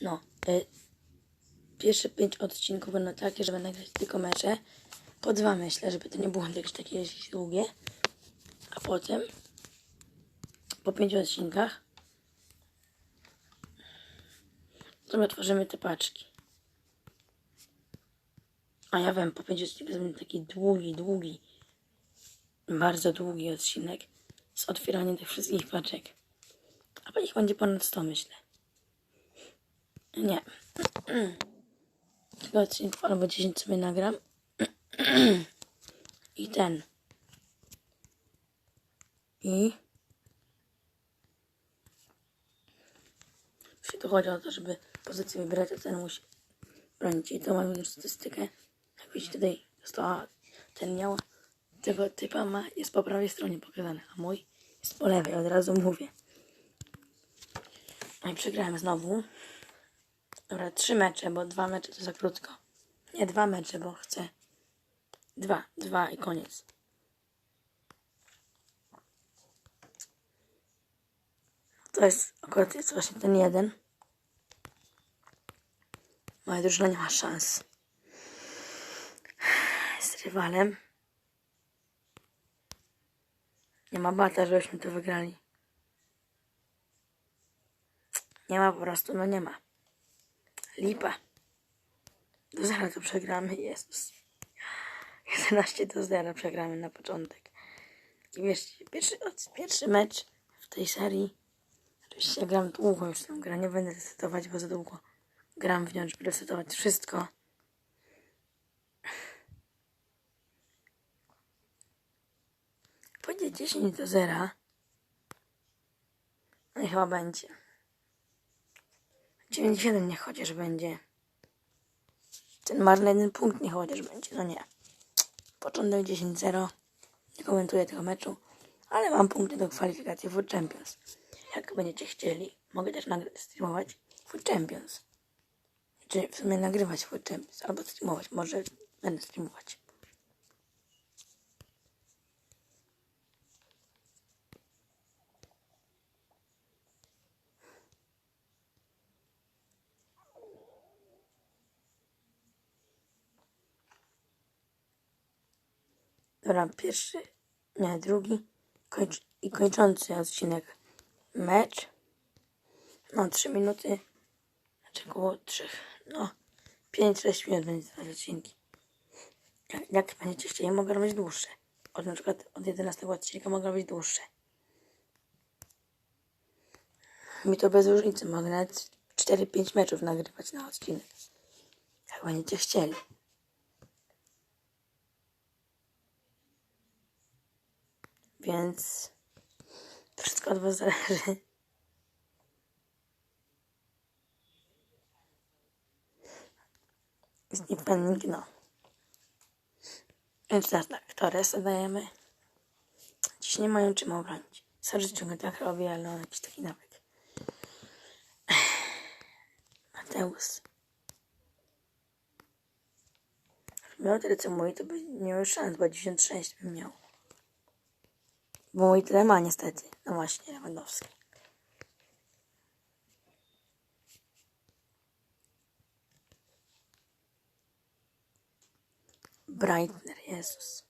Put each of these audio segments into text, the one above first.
No. Y, pierwsze pięć odcinków będą takie, że będę grać tylko mecze. Po dwa myślę, żeby to nie było jakieś takie długie. A potem po pięciu odcinkach sobie otworzymy te paczki. A ja wiem, po pięciu odcinkach będzie taki długi, długi, bardzo długi odcinek z otwieraniem tych wszystkich paczek. A po nich będzie ponad 100, myślę. Nie. Tylko odcinków albo 10 sobie nagram. I ten. I. Jeśli tu chodzi o to, żeby pozycję wybierać, to ten musi bronić. I to mamy już statystykę. Jak widzicie tutaj została ten miał. Tego typa ma, jest po prawej stronie pokazany, a mój jest po lewej, od razu mówię. No i przegrałem znowu. Dobra, trzy mecze, bo dwa mecze to za krótko. Nie, dwa mecze, bo chcę. Dwa, dwa i koniec. To jest akurat jest właśnie ten jeden. Moja drużyna nie ma szans. Z rywalem. Nie ma bata, żebyśmy to wygrali. Nie ma po prostu, no nie ma. Lipa. Do zera to przegramy, Jezus. 11 do 0 przegramy na początek. I wiesz, pierwszy, pierwszy mecz w tej serii. Oczywiście gram długo już tę grę, nie będę resetować, bo za długo gram w nią, żeby resetować wszystko. Pójdzie 10 do 0. No i chyba będzie. 97 niech chociaż będzie. Ten marny jeden punkt niech chociaż będzie. No nie. Początek 10-0. Nie komentuję tego meczu. Ale mam punkty do kwalifikacji Food Champions. Jak będziecie chcieli, mogę też streamować Food Champions. Czy w sumie nagrywać Food Champions. Albo streamować. Może będę streamować. Dobra, pierwszy, nie, drugi kończ, i kończący odcinek mecz. No, 3 minuty, znaczy około 3, no, 5-6 minut będzie trwać odcinki. Jak, jak będziecie chcieli, mogę robić dłuższe. Od na przykład od 11 odcinka mogę robić dłuższe. Mi to bez różnicy, mogę nawet 4-5 meczów nagrywać na odcinek. Jak będziecie chcieli. Więc wszystko od Was zależy. Jest niepewnik, no. Więc teraz tak, Torres dajemy. Dziś nie mają czym obronić. Sorry, ciągle tak robię, ale on jakiś taki nawyk. Gdybym miał tyle co mój, to by nie miał szans, bo 96 bym miał. Mój tyle ma niestety. No właśnie, Lewandowski. Breitner, Jezus.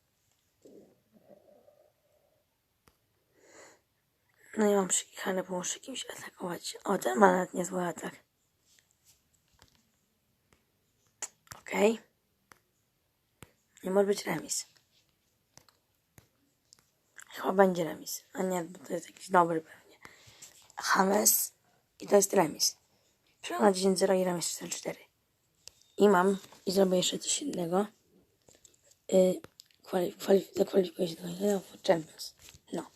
No i mam przykichane, bo muszę kimś atakować. O, ten ma nawet niezły atak. Okej. Nie może być remis. Chyba będzie remis. A nie, bo to jest jakiś dobry pewnie. James i to jest remis. Przegrana 10-0 i remis 4-4. I mam, i zrobię jeszcze coś innego. Yy, kwali, kwali, zakwalifikuję się do kolejnego Champions. No.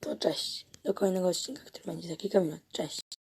To cześć. Do kolejnego odcinka, który będzie za kilka minut. Cześć.